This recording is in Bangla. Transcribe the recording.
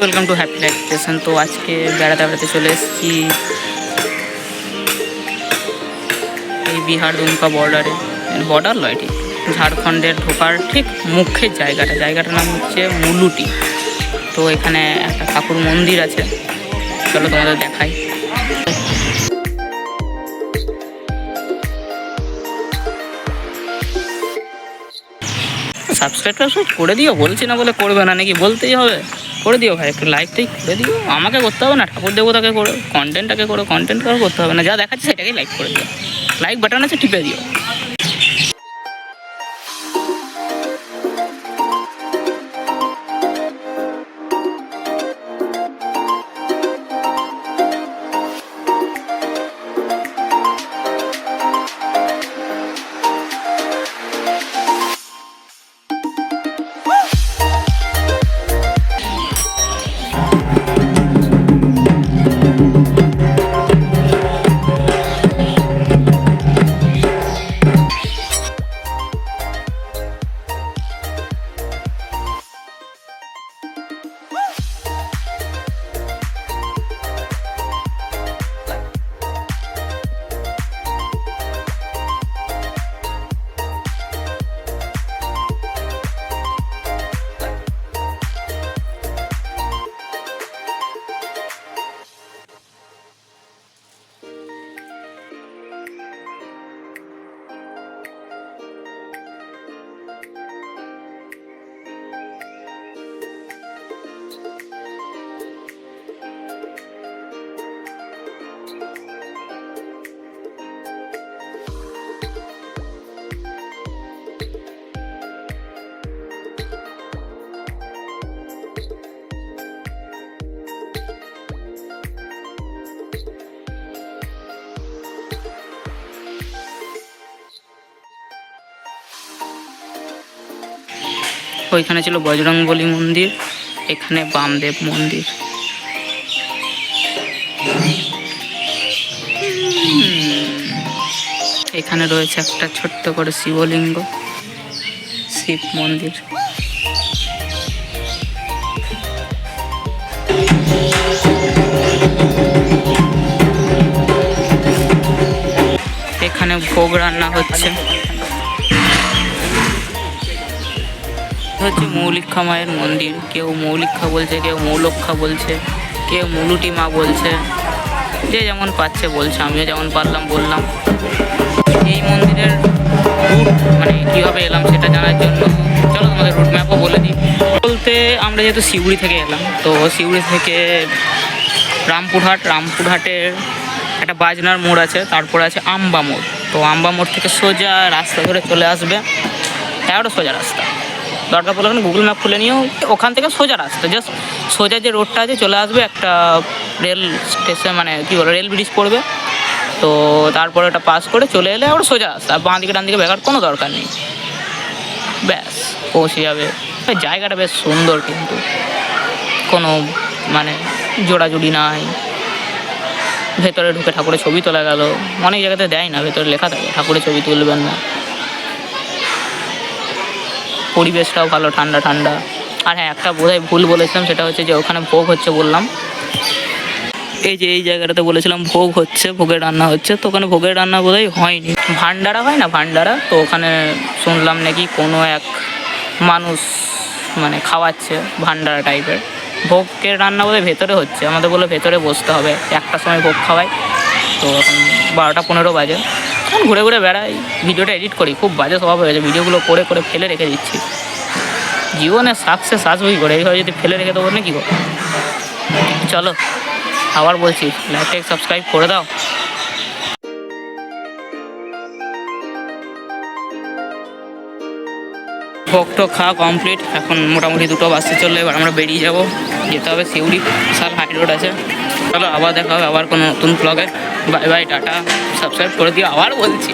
Welcome to happy life station তো আজকে বেড়াতে বেড়াতে চলে এসেছি এই বিহার দুমকা বর্ডারে বর্ডার নয়, ঠিক। ঝাড়খণ্ডের ঢোকার ঠিক মুখের জায়গাটা। জায়গাটার নাম হচ্ছে মুলুটি। তো এখানে একটা ঠাকুর মন্দির আছে। চলো তোমাদের দেখাই। সাবস্ক্রাইব টাবস্ক্রাইব করে দিও। বলছি না বলে করবে না, নাকি বলতেই হবে। করে দিও ভাই, একটু লাইকটাই করে দিও। আমাকে করতে হবে না, ঠাকুর দেবতাকে করে কন্টেন্টটাকে করে কন্টেন্ট করে করতে হবে না। যা দেখাচ্ছে সেটাকেই লাইক করে দিও। লাইক বাটন আছে, টিপে দিও। ওইখানে ছিল বজরংবলী মন্দির, এখানে বামদেব মন্দির। এখানে রয়েছে একটা ছোট্ট করে শিবলিঙ্গ, শিব মন্দির। এখানে ভোগ রান্না হচ্ছে। হচ্ছে মৌলিক্ষা মায়ের মন্দির। কেউ মৌলিক্ষা বলছে, কেউ মৌলক্ষা বলছে, কেউ মুলুটি মা বলছে। যে যেমন পাচ্ছে বলছে, আমিও যেমন পারলাম বললাম। এই মন্দিরের মানে কীভাবে এলাম সেটা জানার জন্য চলো তোমাদের রুট ম্যাপও বলে দিই। বলতে আমরা যেহেতু শিউড়ি থেকে এলাম, তো শিউড়ি থেকে রামপুরহাট, রামপুরহাটের একটা বাজনার মোড় আছে, তারপরে আছে আম্বা মোড়। তো আম্বা মোড় থেকে সোজা রাস্তা ধরে চলে আসবে এগারোটা সোজা রাস্তা। দরকার পড়লে ওখানে গুগল ম্যাপ খুলে নিয়েও ওখান থেকে সোজা রাস্তা জাস্ট সোজা যে রোডটা আছে চলে আসবে একটা রেল স্টেশন মানে কী বলো রেল ব্রিজ পড়বে। তো তারপরে ওটা পাস করে চলে এলে আবার সোজা রাস্তা বাঁ দিকে ডান দিকে বেকার কোনো দরকার নেই। ব্যাস, পৌঁছে যাবে। জায়গাটা বেশ সুন্দর কিন্তু। কোনো মানে জোড়াজুড়ি নাই। ভেতরে ঢুকে ঠাকুরের ছবি তোলা গেল। অনেক জায়গাতে দেয় না, ভেতরে লেখা থাকে, ঠাকুরের ছবি তুলবেন না। পরিবেশটাও ভালো, ঠান্ডা ঠান্ডা। আর হ্যাঁ একটা বোধহয় ভুল বলেছিলাম, সেটা হচ্ছে যে ওখানে ভোগ হচ্ছে বললাম। এই যে এই জায়গাটাতে বলেছিলাম ভোগ হচ্ছে, ভোগের রান্না হচ্ছে, তো ওখানে ভোগের রান্না বোধহয় হয়নি। ভান্ডারা হয় না ভান্ডারা? তো ওখানে শুনলাম নাকি কোনো এক মানুষ মানে খাওয়াচ্ছে ভান্ডারা টাইপের। ভোগের রান্না বোধহয় ভেতরে হচ্ছে, আমাদের বলে ভেতরে বসতে হবে একটার সময় ভোগ খাওয়াই তো এখন বারোটা পনেরো বাজে। ঘুরে ঘুরে বেড়াই, ভিডিওটা এডিট করি, খুব বাজে স্বভাব হয়ে গেছে, ভিডিওগুলো করে করে ফেলে রেখে দিচ্ছি। জীবনে সাকসেস আসবেই করে, এইভাবে যদি ফেলে রেখে দেবো না কী করব? চলো, আবার বলছি লাইকটাকে সাবস্ক্রাইব করে দাও। ভোগটো খাওয়া কমপ্লিট এখন মোটামুটি দুটো বাসে চললে, এবার আমরা বেরিয়ে যাব, যেতে হবে সিউড়ি বিশাল হাই রোড আছে। চলো, আবার দেখা হবে আবার কোনো নতুন ব্লগে বাই বাই টাটা। সাবস্ক্রাইব করে দিও আবার বলছি।